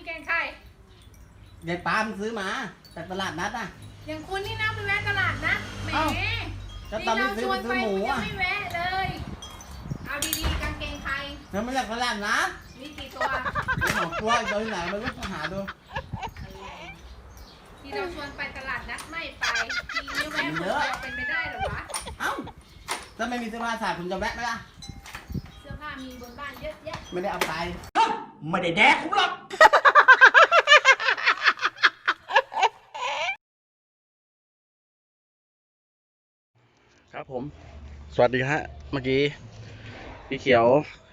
างเกงใครเด็กป้ามึงซื้อมาจากตลาดนัดอะ อย่างคุณนี่นะไปแวะตลาดนะแหมเอ้า ก็ตอนนี้ซื้อไปซื้อหมูนี่เราชวนไปคุณยัอะงไม่แวะเลย เอาดีๆกางเกงใครแล้วไม่จากตลาดนัดมีกี่ตัวไอ้ของกล้วยโดยไหนไมันรู้หาดูที่เราชวนไปตลาดนัดไม่ไปทีนี้แวะคนเดียวเป็นไปได้เหรอวะเอ้าถ้าไม่มีเสื้อผ้าใส่คุณจะแวะไหมล่ะเสื้อผ้ามีบนบ้านเยอะแยะไม่ได้เอาไป ไม่ได้แดกผมหรอก ครับ ผม สวัสดีฮะ เมื่อกี้พี่เขียว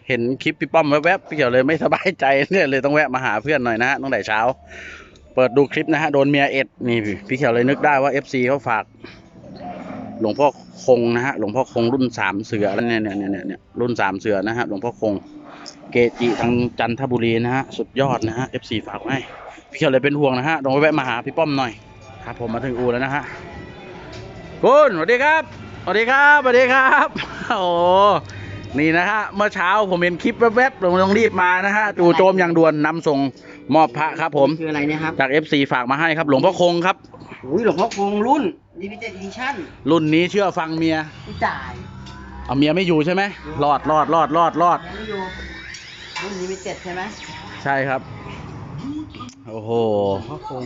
เห็นคลิปพี่ป้อมแวบๆพี่เขียวเลยไม่สบายใจเนี่ยเลยต้องแวะมาหาเพื่อนหน่อยนะฮะตั้งแต่เช้า เปิดดูคลิปนะฮะโดนเมียเอ็ดนี่พี่เขียวเลยนึกได้ว่า FC เขาฝาก หลวงพ่อคงนะฮะหลวงพ่อคงรุ่นสามเสือแล้วเนี่ยเนี่ยเนี่ยเนี่ยรุ่นสามเสือนะฮะหลวงพ่อคง เกจิทางจันทบุรีนะฮะสุดยอดนะฮะ FC ฝากให้พี่เขียวเลยเป็นห่วงนะฮะลองแวะมาหาพี่ป้อมหน่อยครับผมมาถึงอูแล้วนะฮะคุณสวัสดีครับ วัสดีครับสวัสดีครับ โอ้นี่นะฮะเมื่อเช้าผมเห็นคลิปแวบๆผมต้องรีบมานะฮะจู่โจมอย่างด่วนนำส่งมอบพระครับผม คืออะไรเนี่ยครับจาก FC ฝากมาให้ครับ หลวงพ่อคงครับ อุ้ยหลวงพ่อคงรุ่นลิมิเต็ดอีดิชั่นรุ่นนี้เชื่อฟังเมียผู้จ่ายเอาเมียไม่อยู่ใช่ไหมรอดรอดรอดรอดรอดยังไม่อยู่รุ่นลิมิเต็ดใช่ไหมใช่ครับ โอ้โห หลวงพ่อคง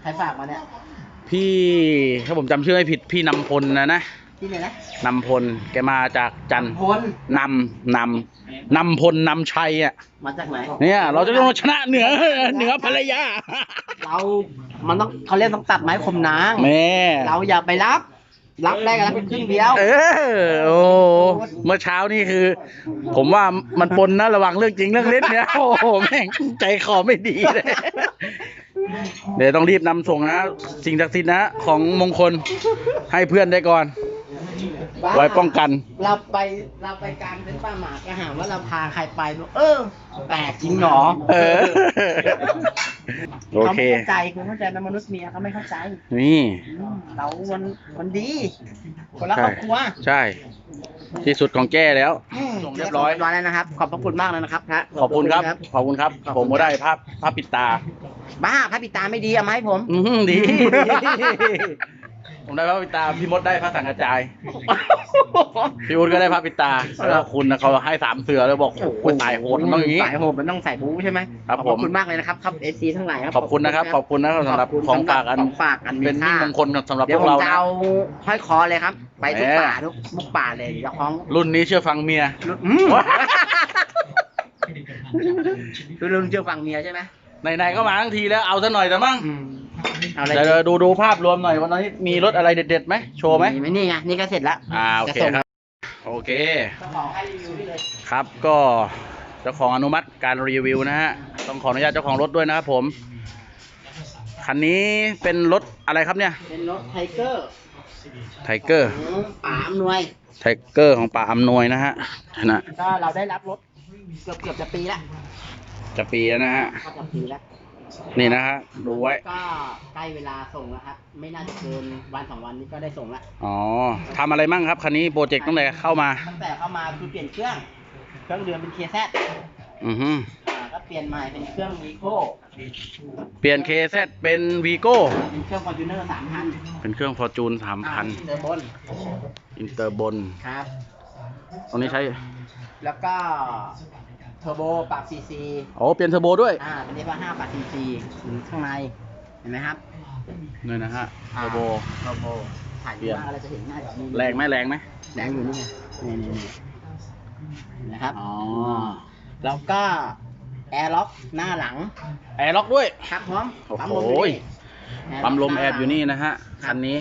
ใครฝากมาเนี่ย พี่ถ้าผมจำชื่อไม่ผิดพี่นำพลนะนะที่ไหนนะนำพลแกมาจากจันทร์พลนำนำนำพลนำชัยอะมาจากไหนเนี่ยเราจะต้องชนะเหนือเหนือภรรยาเรา มันต้องเขาเรียกต้องตัดไม้คมนาง แม่เราอย่าไปรับ รับได้กันรับเป็นครึ่งเดียว เออโอ้เมื่อเช้านี่คือ ผมว่ามันปนนะระหวังเรื่องจริงเรื่องเล่นเนี่ยโอ้โหแม่งใจคอไม่ดีเลย เดี๋ยวต้องรีบนำส่งนะ สิ่งศักดิ์สิทธิ์นะ ของมงคลให้เพื่อนได้ก่อน ไว้ป้องกัน เราไปเราไปกลางเต็นท์ป้าหมากก็หาว่าเราพาใครไปบอกเออแปลกจริงหนอเออโอเคเขาไม่เข้าใจคุณเข้าใจนะมนุษย์เมียเขาไม่เข้าใจนี่ อืมเรามันมันดี คนละครอบครัวใช่ ที่สุดของแจ้แล้วมส่งเรียบร้อย เรียบร้อยแล้วนะครับ ขอบพระคุณมากเลยนะครับพระ ขอบคุณครับ ขอบคุณครับ ผมก็ได้ภาพภาพปิดตา บ้าพระปิดตาไม่ดีเอามาให้ผม อืมดี ผมได้ภาพปิดตาพี่มดได้พระสังกระจายพี่อุ้นก็ได้พระปิดตาแล้วคุณนะเขาให้สามเสือแล้วบอกโอ้โหตายโหดมันต้องอย่างนี้ สายโหดมันต้องใส่บู๊ใช่ไหมครับขอบผมคุณมากเลยนะครับครับเอซีทั้งหลายครับขอบคุณนะครับ ขอบคุณนะครับสำหรับของฝากอัน ของฝากอันมีเป็นมิ่ค่างมงคลสำหรับเดี๋พยววกผมเราจะนะ เอาห้อยคอเลยครับ ไปทุกแหม ป่าทุกทุกป่าเลยเดี๋ยวคล้องรุ่นนี้เชื่อฟังเมีย อืม คือลุงเชื่อฟังเมียใช่ไหม ไหนๆก็มาทั้งทีแล้วเอาซะหน่อยแต่มั่งอืมเอาอะไรเดี๋ยวดูดูภาพรวมหน่อยวันนี้มีรถอะไรเด็ดๆไหมโชว์ไหมมีนี่ไงนี่ก็เสร็จแล้วอ่าโอเคจะส่งครับโอเคขอให้รีวิวนี่เลยครับก็เจ้าของอนุมัติการรีวิวนะฮะต้องขออนุญาตเจ้าของรถด้วยนะครับผมคันนี้เป็นรถอะไรครับเนี่ย เป็นรถไทเกอร์ไทเกอร์ของป่าอำนวยไทเกอร์ของป่าอำนวยนะฮะนะก็เราได้รับรถเกือบเกือบจะปีละ จะปีแล้วนะฮะ ก็จะปีละนี่นะฮะ ดูไว้ ก็ใกล้เวลาส่งแล้วครับไม่น่าจะเกินวันสองวันนี้ก็ได้ส่งละอ๋อทำอะไรมั่งครับคันนี้โปรเจกต์ตั้งแต่เข้ามา ตั้งแต่เข้ามาคือเปลี่ยนเครื่อง เครื่องเดือนเป็นเคแซอือฮึอ่าก็เปลี่ยนใหม่เป็นเครื่องวีโก้เปลี่ยน KZ เป็นวีโก้ เป็นเครื่องฟอร์จูเนอร์สามพันเป็นเครื่องฟอร์จูนสามพันเดอร์บนอินเตอร์บนครับ ตรงนี้ใช้ แล้วก็เท อร์โบปรับซีซีโอ้เปลี่ยนเทอร์โบด้วยอ่าเป็นเรียกว่าห้าปรับซีซีข้างในเห็นไหมครับนี่นะฮะเทอร์โบเทอร์โบถ่ายเปลี่ยนมากเราจะเห็นหน้าจอนี่แรงไหมแรงไหมแรงอยู่นี่ไงนี่นี่นี่เห็นนะครับอ๋อแล้วก็แอร์ล็อกหน้าหลังแอร์ล็อกด้วยครับพร้อมโอ้โหปั๊มลมอยู่นี่ปั๊มลมแอร์อยู่นี่นะฮะคันนี้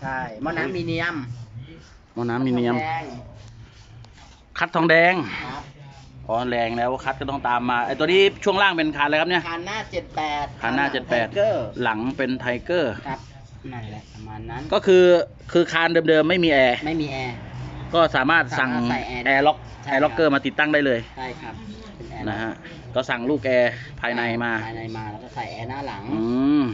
ใช่หม้อน้ำมีเนียมหม้อน้ำมีเนียมแดงคัดทองแดงครับ อ๋อแรงแล้วคัดก็ต้องตามมาไอตัวนี้ช่วงล่างเป็นคันอะไรครับเนี่ย คันหน้า78คันหน้าเกอร์78หลังเป็นไทเกอร์ครับนั่นแหละประมาณนั้นก็คือคือคานเดิมๆไม่มีแอร์ไม่มีแอร์ ก็สามารถสั่งสามารถใส่แอร์แอร์ล็อกใช่แอร์ล็อกเกอร์มาติดตั้งได้เลยใช่ครับเป็นแอร์นะฮะก็สั่งลูกแอร์ภายในมาภายในมาแล้วก็ใส่แอร์หน้าหลังอืม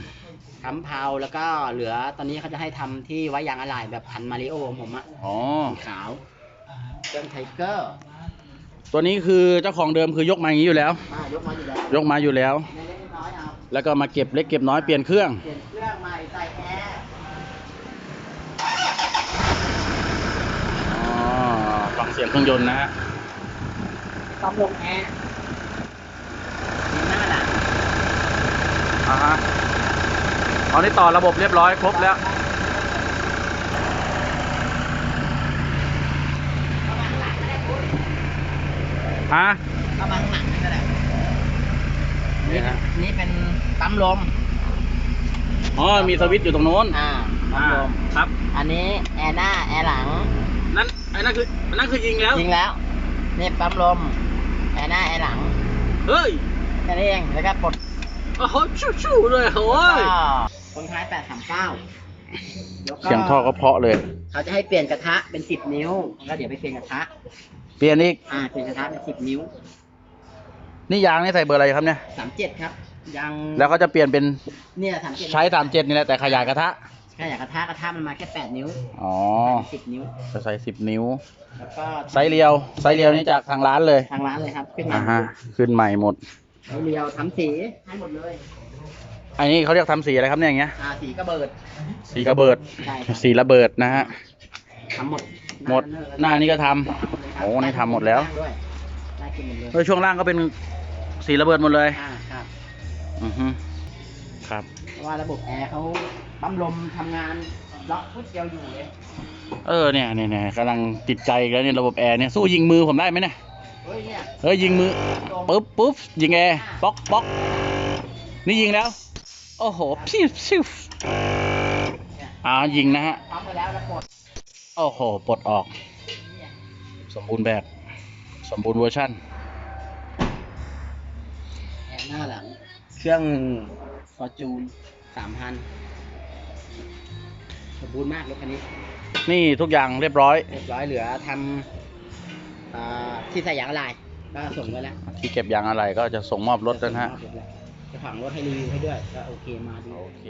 ค้ำเพาแล้วก็เหลือตอนนี้เขาจะให้ทำที่ไว้ยางอะไหล่แบบพันมาริโอของผมอะอ๋อ สีขาวเครื่องไทเกอร์ ตัวนี้คือเจ้าของเดิมคือยกมาอย่างนี้อยู่แล้ว อ่ายกมาอยู่แล้วยกมาอยู่แล้วเล็กๆน้อยๆเอาแล้วก็มาเก็บเล็กเก็บน้อยเปลี่ยนเครื่อง เปลี่ยนเครื่องใหม่ใส่แอร์อ๋อฟังเสียงเครื่องยนต์นะฮะต้องลงแอร์ดินหน้าหลังอ่าฮะเอานี่ต่อระบบเรียบร้อยครบแล้ว ฮะเข้ามาข้างหลังนี่ก็ได้นี่ฮะนี่เป็นปั๊มลมอ๋อมีสวิตช์อยู่ตรงโน้นอ่าปั๊มลมครับ อันนี้แอร์หน้าแอร์หลังนั่นไอ้นั่นคือนั่นคือยิงแล้วจริงแล้วนี่ปั๊มลมแอร์หน้าแอร์หลังเฮ้ยแค่นี้เองแล้วก็ปลดโอ้โหชู่ๆเลยโอ้ยก็คนท้ายแปดสามเก้าเสียงท่อก็เพราะเลย เขาจะให้เปลี่ยนกระทะเป็นสิบนิ้ว แล้วเดี๋ยวไปเปลี่ยนกระทะ เปลี่ยนอีก อ่าเปลี่ยนกระทะเป็นสิบนิ้วนี่ยางนี่ใส่เบอร์อะไรครับเนี่ย สามเจ็ดครับยังแล้วเขาจะเปลี่ยนเป็นเนี่ยสามเจ็ดใช้สามเจ็ดนี่แหละแต่ขยายกระทะ ขยายกระทะกระทะมันมาแค่แปดนิ้วอ๋อ สิบนิ้ว จะใส่สิบนิ้ว แล้วก็ไซส์เรียว ไซส์เรียวนี่จากทางร้านเลย ทางร้านเลยครับ ขึ้นมาอ่าฮะ ขึ้นใหม่หมด ไซส์เรียวทำสีให้หมดเลย อันนี้เขาเรียกทำสีอะไรครับเนี่ยอย่างเงี้ย อ่าสีกระเบิด สีกระเบิด ใช่ครับ สีระเบิดนะฮะ ทำหมด หมดหน้านี้ก็ทำโอ้นี่ทำหมดแล้วด้วยได้กินหมดเลยเฮ้ยช่วงล่างก็เป็นสีระเบิดหมดเลยอ่าครับอือฮึครับเพราะว่าระบบแอร์เขาปั๊มลมทำงานล็อกพุทเดียวอยู่เลยเออเนี่ยเนี่ยเนี่ยกำลังติดใจอีกแล้วเนี่ยระบบแอร์เนี่ยสู้ยิงมือผมได้ไหมเนี่ยเฮ้ยเนี่ยเฮ้ยยิงมือปุ๊บปุ๊บยิงแอร์ป๊อกป๊อกนี่ยิงแล้ว โอ้โหพิ้วพิ้วเนี่ยอ่ายิงนะฮะปั๊มไปแล้วแล้วกด โอ้โห ปลดออกเนี่ยสมบูรณ์แบบ สมบูรณ์เวอร์ชั่น แอร์หน้าหลัง เครื่องฟอร์จูนสามพันสมบูรณ์มากรถคันนี้ นี่ทุกอย่างเรียบร้อย เรียบร้อยเหลือทำอ่าที่ใส่ยางอะไหล่ก็ส่งไปแล้วที่เก็บยางอะไรก็จะส่งมอบรถแล้วนะฮะเจ้าของรถให้รีวิวให้ด้วยก็โอเคมาดีโอเค